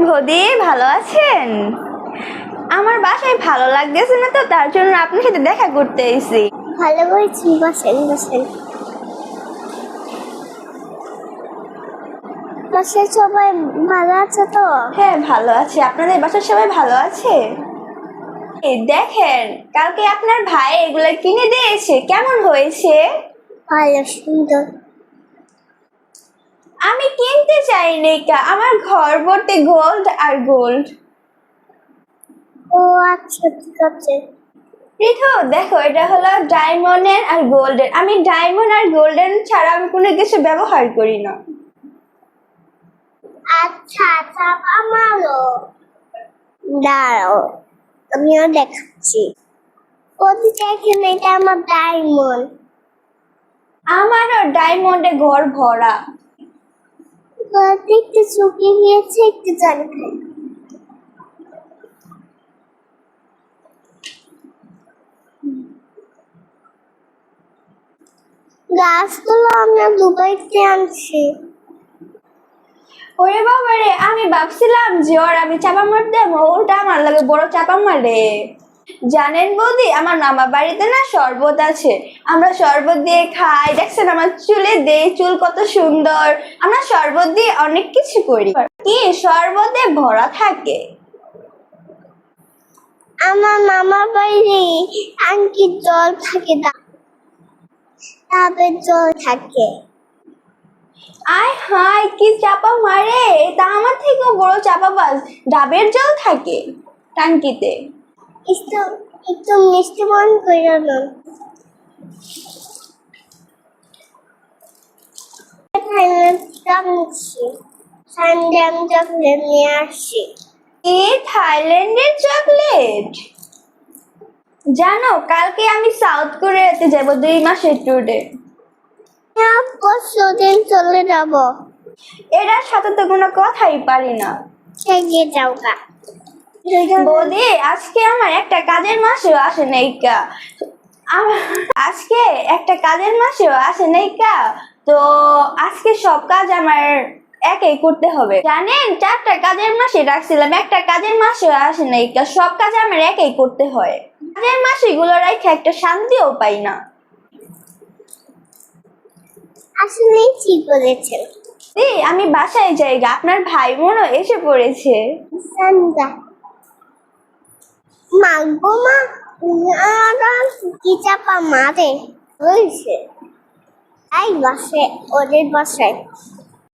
ভদি ভালো আছেন? আমার বাসায় ভালো লাগতেছে না তো তার জন্য আপনার সাথে দেখা করতে এসেছি ভালো করেছি বসেন বসেন বাসায় সবাই ভালো আছে তো? হ্যাঁ ভালো আছি। আপনাদের বাসার সবাই ভালো আছে? এই দেখেন কালকে আপনার ভাই এগুলো কিনে দিয়েছে। কেমন হয়েছে? ভালো সুন্দর। আমি কিনতে চাইনি কা আমার ঘর ভর্তি গোল্ড আর গোল্ড ও আচ্ছা ঠিক আছে। পৃথু দেখো এটা হলো ডায়মন্ডের আর গোল্ডেন আমি ডায়মন্ড আর গোল্ডেন ছাড়া আমি কোনো কিছু ব্যবহার করি না। আচ্ছা আচ্ছা আমারও। দাঁড়াও আমিও দেখাচ্ছি। ওদি দেখেন এটা আমার ডায়মন্ড আমারও ডায়মন্ডে ঘর ভরা। একটু শুকিয়ে গিয়েছে, একটু জল খাই। গাছগুলো আমরা দুবাইতে আনছি। ওরে বাবা রে আমি ভাবছিলাম যে ওর আমি চাপা মারতে ওটা আমার লাগে বড় চাপা মারে। জানেন বৌদি আমার মামা বাড়িতে না শরবত আছে। আমরা শরবত দিয়ে খাই। দেখছেন আমার চুলে দেই চুল কত সুন্দর। আমরা শরবত দিয়ে অনেক কিছু করি। কি শরবতে ভরা থাকে? আমার মামা বাড়ি আঙ্কি জল থাকে না। তাদের জল থাকে। আয় হায় কি চাপা মারে। তা আমার থেকেও বড় চাপা বাজ ডাবের জল থাকে টাঙ্কিতে। একটু একটু মিষ্টি মন করে না চকলেট নিয়ে এ থাইল্যান্ডের চকলেট? জানো কালকে আমি সাউথ কোরিয়াতে যাব দুই মাসের ট্যুরে দিন চলে যাব। এটার সাথে তো কোনো কথাই পারি না। এগিয়ে যাও বৌদি আজকে আমার একটা কাজের মাসেও আসে নাই কা। আজকে একটা কাজের মাসেও আসে নাই কা। তো আজকে সব কাজ আমার একাই করতে হবে। জানেন চারটা কাজের মাসে রাখছিলাম একটা কাজের মাসেও আসে নাই কা। সব কাজ আমার একাই করতে হয়। কাজের মাসে গুলো রেখে একটা শান্তিও পাই না। আসলেই ঠিক বলেছেন। এই আমি বাসায় যাই আপনার ভাই বোনও এসে পড়েছে। সান্দা মাগো কি চাপা মারে? হয়েছে এই বাসে ওদের বাসায়।